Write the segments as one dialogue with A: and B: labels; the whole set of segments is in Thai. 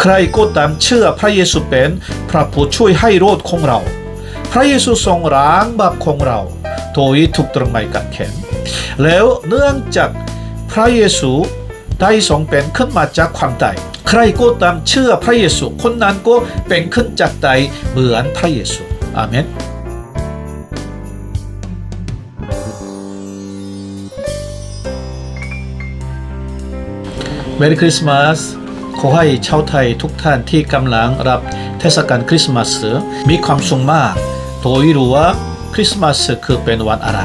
A: ใครก็ตามเชื่อพระเยซูเป็นพระผู้ช่วยให้รอดของเรา พระเยซูทรงล้างบาปของเรา โดยถูกตรึงไม้กางเขนแล้วเนื่องจากพระเยซูได้ทรงเป็นขึ้นมาจากความตายใครก็ตามเชื่อพระเยซูคนนั้นก็เป็นขึ้นจากตายเหมือนพระเยซูอาเมนเมริคริสต์มาส ขอให้ชาวไทยทุกท่านที่กำลังรับเทศกาลคริสต์มาสมีความสุขมากโดยรู้ว่าคริสต์มาสคือเป็นวันอะไร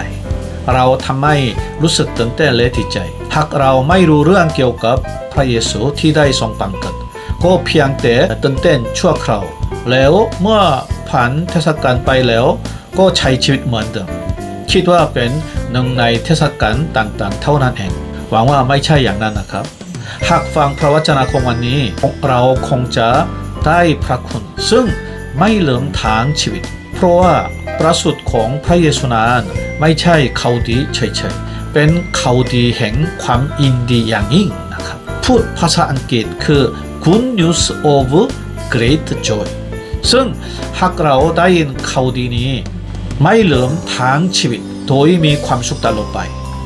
A: เราทำให้รู้สึกตื่นเต้นและดีใจ หากเราไม่รู้เรื่องเกี่ยวกับพระเยซูที่ได้ทรงบังเกิดก็เพียงแต่ตื่นเต้นชั่วคราวแล้วเมื่อผ่านเทศกาลไปแล้ว ก็ใช้ชีวิตเหมือนเดิมคิดว่าเป็นหนึ่งในเทศกาลต่างๆ เท่านั้นเองหวังว่าไม่ใช่อย่างนั้นนะครับ หากฟังพระวจนะของวันนี้ เราคงจะได้พระคุณ ซึ่งไม่เหลื่อมทางชีวิต เพราะว่าประสุดของพระเยซูนั้นไม่ใช่เขาดีเฉยๆ เป็นเขาดีแห่งความอินดีอย่างยิ่งนะครับ พูดภาษาอังกฤษคือ Good News of Great Joy ซึ่งหากเราได้ยินข่าวดีนี้ ไม่เหลื่อมทางชีวิต โดยมีความสุขตลอดไป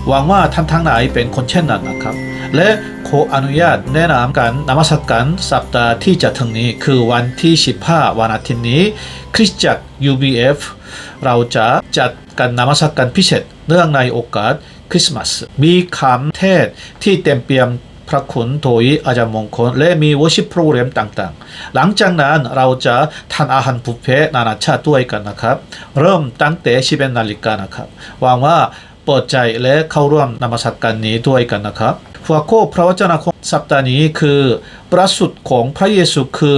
A: หวังว่าท่านทั้งหลายเป็นคนเช่นนั้นนะครับ และขออนุญาตแนะนำการนมัสการสัปดาห์ที่จะถึงนี้คือวันที่ 15 วันอาทิตย์นี้ คริสตจักร UBF เราจะจัดการนมัสการพิเศษเนื่องในโอกาสคริสต์มาสมีคำเทศที่เต็มเปี่ยมพระคุณโดยอาจารย์มงคลและมีวชิปโปรแกรมต่างๆ หลังจากนั้นเราจะทานอาหารบุฟเฟ่ต์นานาชาติด้วยกันนะครับ เริ่มตั้งแต่11นาฬิกานะครับหวังว่าเปิดใจและเข้าร่วมนมัสการนี้ด้วยกันนะครับ หัวข้อพระวจนะของสัปดาห์นี้คือประสุดของพระเยซูคือ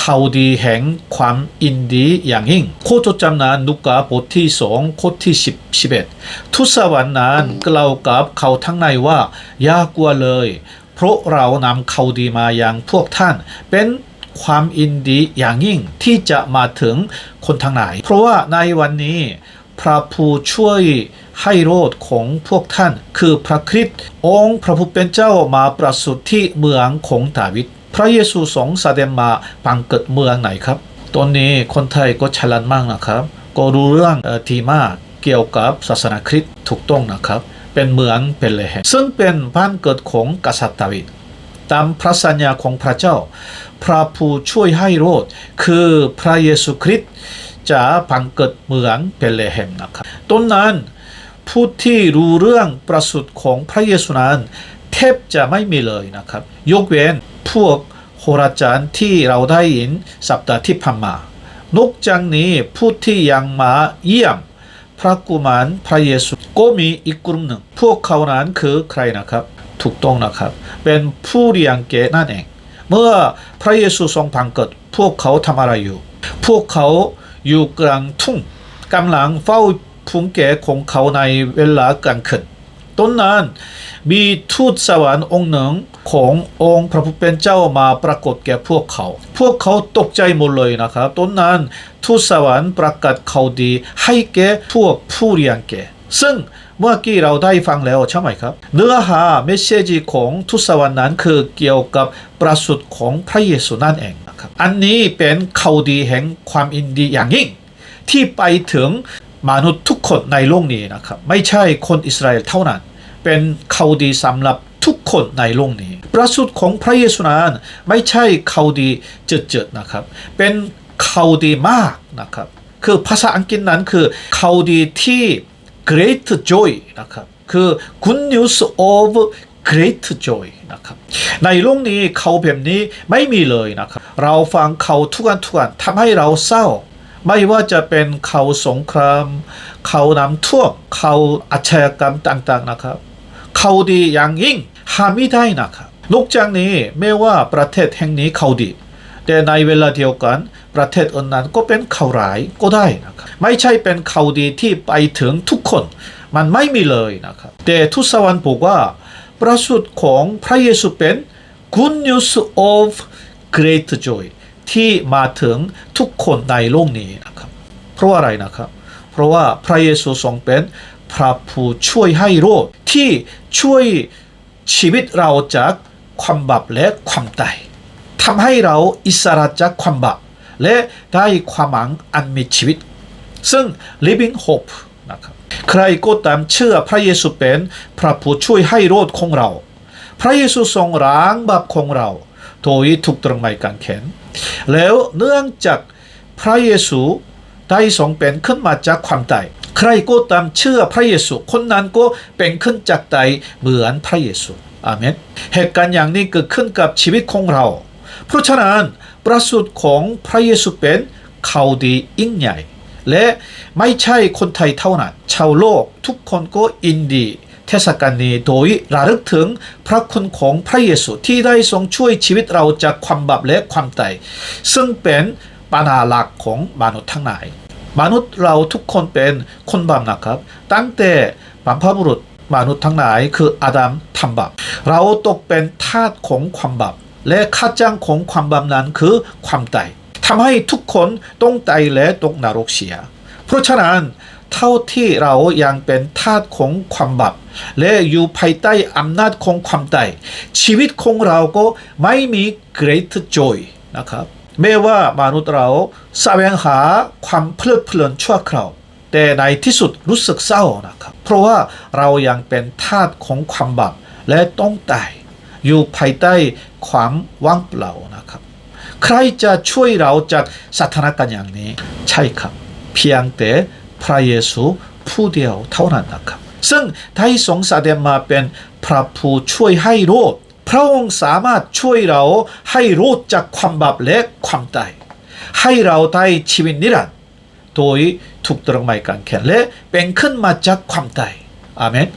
A: ข่าวดีแห่งความอินดีอย่างยิ่งโคจดจำนั้นนุกาบทที่สองข้อที่สิบสิบเอ็ดทุสวรรค์นั้นกล่าวกับเขาทั้งในว่า อย่ากลัวเลย เพราะเรานำข่าวดีมาอย่างพวกท่าน เป็นความอินดีอย่างยิ่งที่จะมาถึงคนทั้งหลายเพราะว่าในวันนี้ พระผู้ช่วยให้โรดของพวกท่าน คือพระคริสต์องค์พระผู้เป็นเจ้ามาประสูติที่เมืองของดาวิดพระเยซูทรงแสดงมาปังเกิดเมืองไหนครับตอนนี้คนไทยก็ฉลาดมากนะครับ ก็รู้เรื่องเออที่มากเกี่ยวกับศาสนาคริสต์ถูกต้องนะครับ เป็นเมืองเป็นเลหงซึ่งเป็นบ้านเกิดของกษัตริย์ดาวิดตามพระสัญญาของพระเจ้า พระผู้ช่วยให้โรดคือพระเยซูคริสต์ จะพังเกิดเมืองเบธเลเฮมนะครับต้นนั้นผู้ที่รู้เรื่องประสุดของพระเยซูนั้นแทบจะไม่มีเลยนะครับยกเว้นพวกโหราจารย์ที่เราได้ยินสัปดาห์ที่ผ่านมานอกจากนี้ผู้ที่ยังมาเยี่ย อยู่กลางทุ่งกำลังเฝ้าพุงแก่ของเขาในเวลากลางคืนต้นนั้นมีทูตสวรรค์องค์หนึ่งขององค์พระผู้เป็นเจ้ามาปรากฏแก่พวกเขา พวกเขาตกใจหมดเลยนะครับต้นนั้นทูตสวรรค์ประกาศเขาดีให้แก่พวกผู้เรียงแก่ซึ่ง เมื่อกี้เราได้ฟังแล้วใช่ไหมครับ เนื้อหาเมสเซจของทูตสวรรค์นั้นคือเกี่ยวกับประสุดของพระเยซูนั่นเองนะครับ อันนี้เป็นข่าวดีแห่งความอินดีอย่างยิ่ง ที่ไปถึงมนุษย์ทุกคนในโลกนี้นะครับ ไม่ใช่คนอิสราเอลเท่านั้น เป็นข่าวดีสำหรับทุกคนในโลกนี้ ประสูติของพระเยซูนั้นไม่ใช่ข่าวดีเจิดๆนะครับ เป็นข่าวดีมากนะครับ คือภาษาอังกฤษนั้นคือข่าวดีที่ great joy นะครับคือ good news of great joy นะครับในโลกนี้เขาแบบนี้ไม่มีเลยนะครับเราฟังเขาทุกันทุกันทำให้เราเศร้า ไม่ว่าจะเป็นเขาสงคราม เขาน้ำท่วมเขาอาชญากรรมต่างๆนะครับ เขาดีอย่างยิ่งหาไม่ได้นะครับนอกจากนี้ไม่ว่าประเทศแห่งนี้เขาดี แต่ในเวลาเดียวกัน ประเทศอื่นนั้นก็เป็นข่าวร้ายก็ได้นะครับไม่ใช่เป็นข่าวดีที่ไปถึงทุกคน มันไม่มีเลยนะครับแต่ทุสวรรค์บอกว่าประสูติของพระเยซูเป็น Good News of Great Joy ที่มาถึงทุกคนในโลกนี้นะครับเพราะอะไรนะครับ เพราะว่าพระเยซูทรงเป็นพระผู้ช่วยให้โรดที่ช่วยชีวิตเราจากความบาปและความตายทำให้เราอิสระจากความบาป และได้ความหวังอันมีชีวิต ซึ่ง living hope นะครับใครก็ตามเชื่อพระเยซูเป็นพระผู้ช่วยให้รอดของเรา พระเยซูทรงล้างบาปของเรา โดยถูกตรึงไม้กางเขนแล้วเนื่องจากพระเยซูได้ทรงเป็นขึ้นมาจากความตายใครก็ตามเชื่อพระเยซูคนนั้นก็เป็นขึ้นจากตายเหมือนพระเยซูอาเมนเหตุการณ์อย่างนี้เกิดขึ้นกับชีวิตของเรา เพราะฉะนั้น ประสูติของพระเยซูเป็นข่าวดียิ่งใหญ่ และไม่ใช่คนไทยเท่านั้นชาวโลกทุกคนก็อินดีเทศกาลนี้โดยระลึกถึงพระคุณของพระเยซูที่ได้ทรงช่วยชีวิตเราจากความบาปและความตายซึ่งเป็นปัญหาหลักของมนุษย์ทั้งหลาย มนุษย์เราทุกคนเป็นคนบาปนะครับ ตั้งแต่บรรพบุรุษมนุษย์ทั้งหลายคืออาดัมทำบาปเราตกเป็นทาสของความบาป และค่าจ้างของความบาปนั้นคือความตายทำให้ทุกคนต้องตายและตกนรกเสีย เพราะฉะนั้นเท่าที่เรายังเป็นทาสของความบาปและอยู่ภายใต้อำนาจของความตายชีวิตของเราก็ไม่มี great joy นะครับแม้ว่ามนุษย์เราแสวงหาความเพลิดเพลินชั่วคราวแต่ในที่สุดรู้สึกเศร้านะครับ เพราะว่าเรายังเป็นทาสของความบาปและต้องตายอยู่ภายใต้ ความว่างเปล่านะครับ ใครจะช่วยเราจากสถานการณ์อย่างนี้ ใช่ครับ เพียงแต่พระเยซูผู้เดียวเท่านั้นนะครับ ซึ่งได้ทรงแสดงมาเป็นพระผู้ช่วยให้รอดพระองค์สามารถช่วยเราให้รอดจากความบาปและความตายให้เราได้ชีวิตนิรันดร์โดยถูกตรงไม้กางเขนและเป็นขึ้นมาจากความตายอาเมน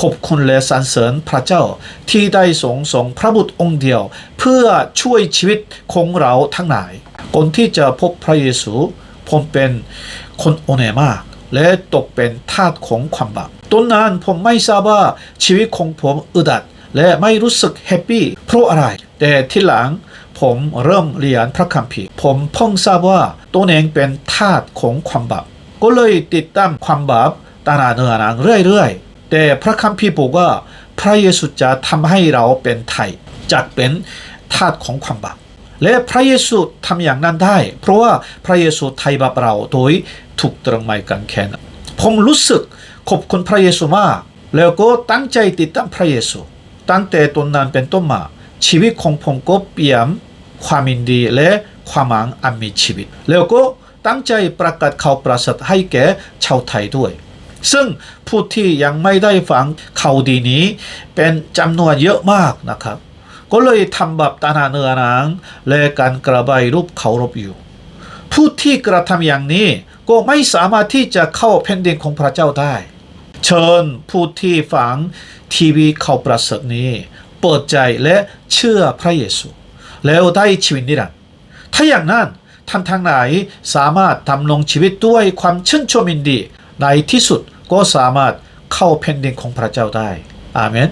A: ขอบคุณและสรรเสริญพระเจ้าที่ได้ทรงส่งพระบุตรองค์เดียว เพื่อช่วยชีวิตของเราทั้งหลายก่อนที่จะพบพระเยซูผมเป็นคนโอเนมาก และตกเป็นทาสของความบาปตอนนั้นผมไม่ทราบว่าชีวิตของผมอึดัด และไม่รู้สึกแฮปปี้เพราะอะไร แต่ที่หลังผมเริ่มเรียนพระคัมภีร์ ผมเพิ่งทราบว่าตัวเองเป็นทาสของความบาปก็เลยติดตามความบาปตานาเนือนังเรื่อยๆ แต่พระคัมภีร์บอกว่าพระเยซูจะทำให้เราเป็นไทยจากเป็นทาสของความบาปและพระเยซูทำอย่างนั้นได้ เพราะว่าพระเยซูไถ่บาปเราโดยถูกตรงไม้กางเขนผมรู้สึกขอบคุณพระเยซูมากแล้วก็ตั้งใจติดตามพระเยซู ตั้งแต่ตอนนั้นเป็นต้นมา ชีวิตของผมก็เปลี่ยนความินดีและความหวังอันมีชีวิต แล้วก็ตั้งใจประกาศข่าวประเสริฐให้แก่ชาวไทยด้วย ซึ่งผู้ที่ยังไม่ได้ฟังข่าวดีนี้ เป็นจำนวนเยอะมากนะครับ ก็เลยทำแบบตานาเนื้อหนังและการกระบายรูปเคารพอยู่ ผู้ที่กระทำอย่างนี้ก็ไม่สามารถที่จะเข้าแผ่นดินของพระเจ้าได้ เชิญผู้ที่ฟังทีวีข่าวประเสริฐนี้ เปิดใจและเชื่อพระเยซู แล้วได้ชีวิตนิรันดร์ถ้าอย่างนั้นท่านทางไหนสามารถทำลงชีวิตด้วยความชื่นชมยินดี ในที่สุดก็สามารถเข้าแผ่นดินของพระเจ้าได้อาเมน